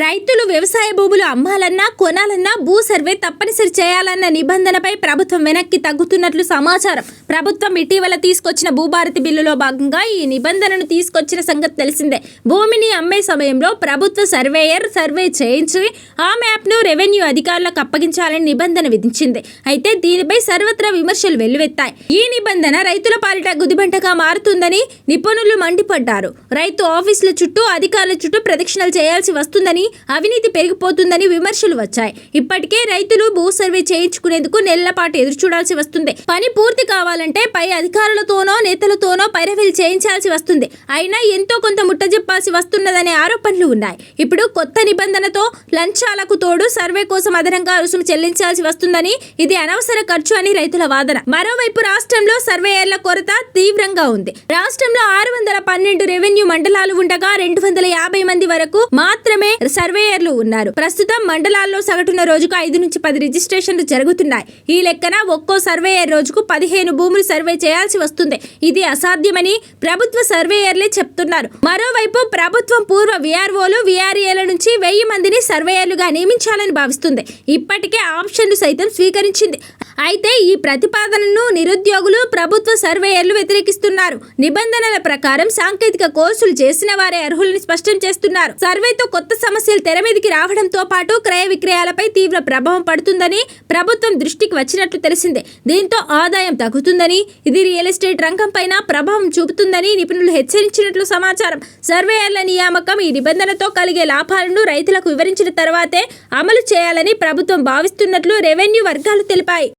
రైతులు వ్యవసాయ భూములు అమ్మాలన్నా కొనాలన్నా భూ సర్వే తప్పనిసరి చేయాలన్న నిబంధనపై ప్రభుత్వం వెనక్కి తగ్గుతున్నట్లు సమాచారం. ప్రభుత్వం ఇటీవల తీసుకొచ్చిన భూభారతి బిల్లులో భాగంగా ఈ నిబంధనను తీసుకొచ్చిన సంగతి తెలిసిందే. భూమిని అమ్మే సమయంలో ప్రభుత్వ సర్వేయర్ సర్వే చేయించి ఆ మ్యాప్ను రెవెన్యూ అధికారులకు అప్పగించాలని నిబంధన విధించింది. అయితే దీనిపై సర్వత్రా విమర్శలు వెల్లువెత్తాయి. ఈ నిబంధన రైతుల పాలిట గుదిబంటగా మారుతుందని నిపుణులు మండిపడ్డారు. రైతు ఆఫీసుల చుట్టూ అధికారుల చుట్టూ ప్రదక్షిణలు చేయాల్సి వస్తుందని అవినీతి పెరిగిపోతుందని విమర్శలు వచ్చాయి. ఇప్పటికే రైతులు భూ సర్వే చేయించుకునేందుకు నెలల పాటు ఎదురు చూడాల్సి వస్తుంది. పని పూర్తి కావాలంటే పై అధికారులతోనో నేతలతోనో పైరవీలు చేయించాల్సి వస్తుంది. అయినా ఎంతో కొంత ముట్టజెప్పాల్సి వస్తున్నదనే ఆరోపణలు ఉన్నాయి. ఇప్పుడు కొత్త నిబంధనతో లంచాలకు తోడు సర్వే కోసం అదనంగా రుసుము చెల్లించాల్సి వస్తుందని ఇది అనవసర ఖర్చు అని రైతుల వాదన. మరోవైపు రాష్ట్రంలో సర్వేయర్ల కొరత తీవ్రంగా ఉంది. రాష్ట్రంలో ఆరు వందల పన్నెండు రెవెన్యూ మండలాలు ఉండగా రెండు వందల యాభై మంది వరకు మాత్రమే సర్వేయర్లు ఉన్నారు. ప్రస్తుతం మండలాల్లో సగటున రోజుకు ఐదు నుంచి పది రిజిస్ట్రేషన్లు జరుగుతున్నాయి. ఈ లెక్కన ఒక్కో సర్వేయర్ రోజుకు పదిహేను భూములు సర్వే చేయాల్సి వస్తుంది. ఇది అసాధ్యమని ప్రభుత్వ సర్వేయర్లే చెప్తున్నారు. మరోవైపు ప్రభుత్వం పూర్వ విఆర్ఓలు విఆర్ఏల నుంచి వెయ్యి మందిని సర్వేయర్లుగా నియమించాలని భావిస్తుంది. ఇప్పటికే ఆప్షన్లు సైతం స్వీకరించింది. అయితే ఈ ప్రతిపాదనను నిరుద్యోగులు ప్రభుత్వ సర్వేయర్లు వ్యతిరేకిస్తున్నారు. నిబంధనల ప్రకారం సాంకేతిక కోర్సులు చేసిన వారే అర్హులని స్పష్టం చేస్తున్నారు. సర్వేతో కొత్త సమస్యలు తెర మీదకి రావడంతో పాటు క్రయ విక్రయాలపై తీవ్ర ప్రభావం పడుతుందని ప్రభుత్వం దృష్టికి వచ్చినట్లు తెలిసిందే. దీంతో ఆదాయం తగ్గుతుందని ఇది రియల్ ఎస్టేట్ రంగం పైన ప్రభావం చూపుతుందని నిపుణులు హెచ్చరించినట్లు సమాచారం. సర్వేయర్ల నియామకం ఈ నిబంధనతో కలిగే లాభాలను రైతులకు వివరించిన తర్వాతే అమలు చేయాలని ప్రభుత్వం భావిస్తున్నట్లు రెవెన్యూ వర్గాలు తెలిపాయి.